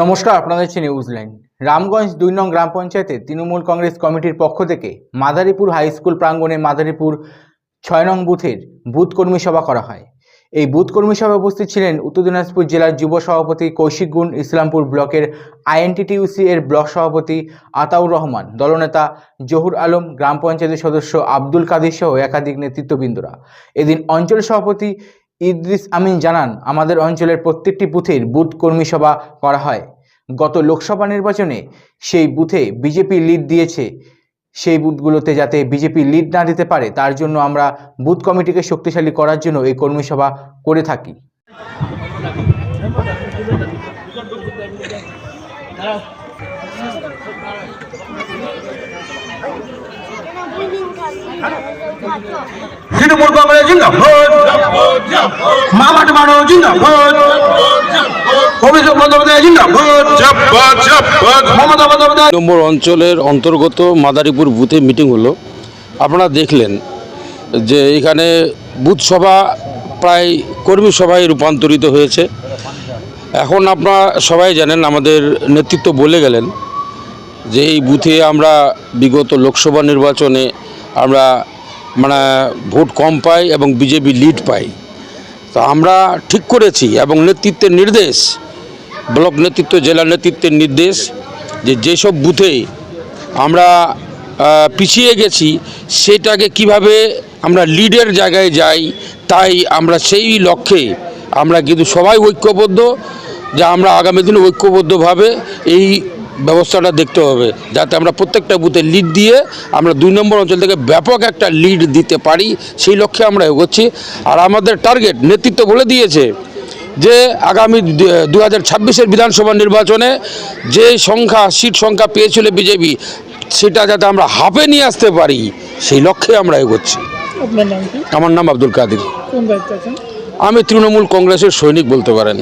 নমস্কার, আপনাদের হচ্ছে নিউজলাইন রামগঞ্জ দুই নং গ্রাম পঞ্চায়েতে তৃণমূল কংগ্রেস কমিটির পক্ষ থেকে মাদারীপুর হাই স্কুল প্রাঙ্গণে মাদারীপুর ছয় নং বুথের বুথ কর্মী সভা করা হয়। এই বুথ কর্মী সভায় উপস্থিত ছিলেন উত্তর দিনাজপুর জেলার যুব সভাপতি কৌশিক গুণ, ইসলামপুর ব্লকের আইএনটিটিউসি এর ব্লক সভাপতি আতাউর রহমান, দলনেতা জহুর আলম, গ্রাম পঞ্চায়েতের সদস্য আব্দুল কাদির সহ একাধিক নেতৃত্ববৃন্দরা। এদিন অঞ্চল সভাপতি ইদ্রিস আমিন জানান, আমাদের অঞ্চলের প্রত্যেকটি বুথের বুথ কর্মী সভা করা হয়। গত লোকসভা নির্বাচনে সেই বুথে বিজেপি লিড দিয়েছে। সেই বুথগুলোতে যাতে বিজেপি লিড না দিতে পারে, তার জন্য আমরা বুথ কমিটিকে শক্তিশালী করার জন্য এই কর্মী সভা করে থাকি। তৃণমূল কংগ্রেস মামাট মানো জিন্দাবাদ। অভিষেক বন্দ্যোপাধ্যায় জিন্দাবাদ। মমতা বন্দ্যোপাধ্যায়। নম্বর অঞ্চলের অন্তর্গত মাদারীপুর বুথে মিটিং হলো। আপনারা দেখলেন যে এখানে বুথ সভা প্রায় কর্মী সভায় রূপান্তরিত হয়েছে। এখন আপনারা সবাই জানেন আমাদের নেতৃত্ব বলে গেলেন যে এই বুথে আমরা বিগত লোকসভা নির্বাচনে আমরা মানে ভোট কম পাই এবং বিজেপি লিড পাই। তো আমরা ঠিক করেছি এবং নেতৃত্বের নির্দেশ, ব্লক নেতৃত্ব, জেলা নেতৃত্বের নির্দেশ যে যেসব বুথে আমরা পিছিয়ে গেছি সেটাকে কীভাবে আমরা লিডের জায়গায় যাই তাই আমরা সেই লক্ষ্যে আমরা কিন্তু সবাই ঐক্যবদ্ধ, যে আমরা আগামী দিনে ঐক্যবদ্ধভাবে এই ব্যবস্থাটা দেখতে হবে যাতে আমরা প্রত্যেকটা বুথে লিড দিয়ে আমরা দুই নম্বর অঞ্চল থেকে ব্যাপক একটা লিড দিতে পারি সেই লক্ষ্যে আমরা এগোচ্ছি। আর আমাদের টার্গেট নেতৃত্ব বলে দিয়েছে যে আগামী দু হাজার ছাব্বিশের বিধানসভা নির্বাচনে যে সংখ্যা সিট সংখ্যা পেয়েছিল বিজেপি সেটা যাতে আমরা হাফে নিয়ে আসতে পারি সেই লক্ষ্যে আমরা এগোচ্ছি। আমার নাম আব্দুল কাদির। আমি তৃণমূল কংগ্রেসের সৈনিক বলতে পারেন।